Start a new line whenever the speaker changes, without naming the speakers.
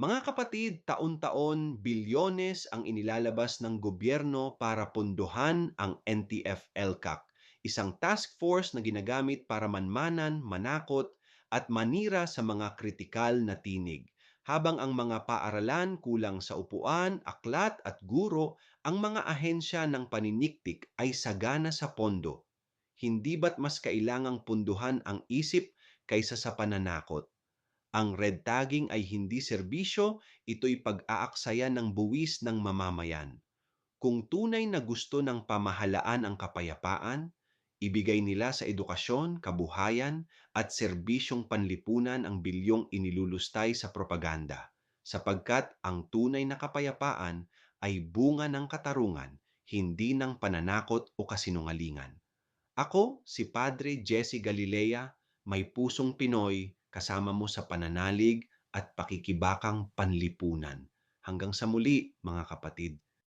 Mga kapatid, taon-taon bilyones ang inilalabas ng gobyerno para punduhan ang NTF-ELCAC, isang task force na ginagamit para manmanan, manakot at manira sa mga kritikal na tinig. Habang ang mga paaralan kulang sa upuan, aklat at guro, ang mga ahensya ng paniniktik ay sagana sa pondo. Hindi ba't mas kailangang punduhan ang isip kaysa sa pananakot? Ang red tagging ay hindi serbisyo, ito'y pag-aaksaya ng buwis ng mamamayan. Kung tunay na gusto ng pamahalaan ang kapayapaan, ibigay nila sa edukasyon, kabuhayan at serbisyong panlipunan ang bilyong inilulustay sa propaganda, sapagkat ang tunay na kapayapaan ay bunga ng katarungan, hindi ng pananakot o kasinungalingan. Ako, si Padre Jesse Galilea, may pusong Pinoy, kasama mo sa pananalig at pakikibakang panlipunan. Hanggang sa muli, mga kapatid,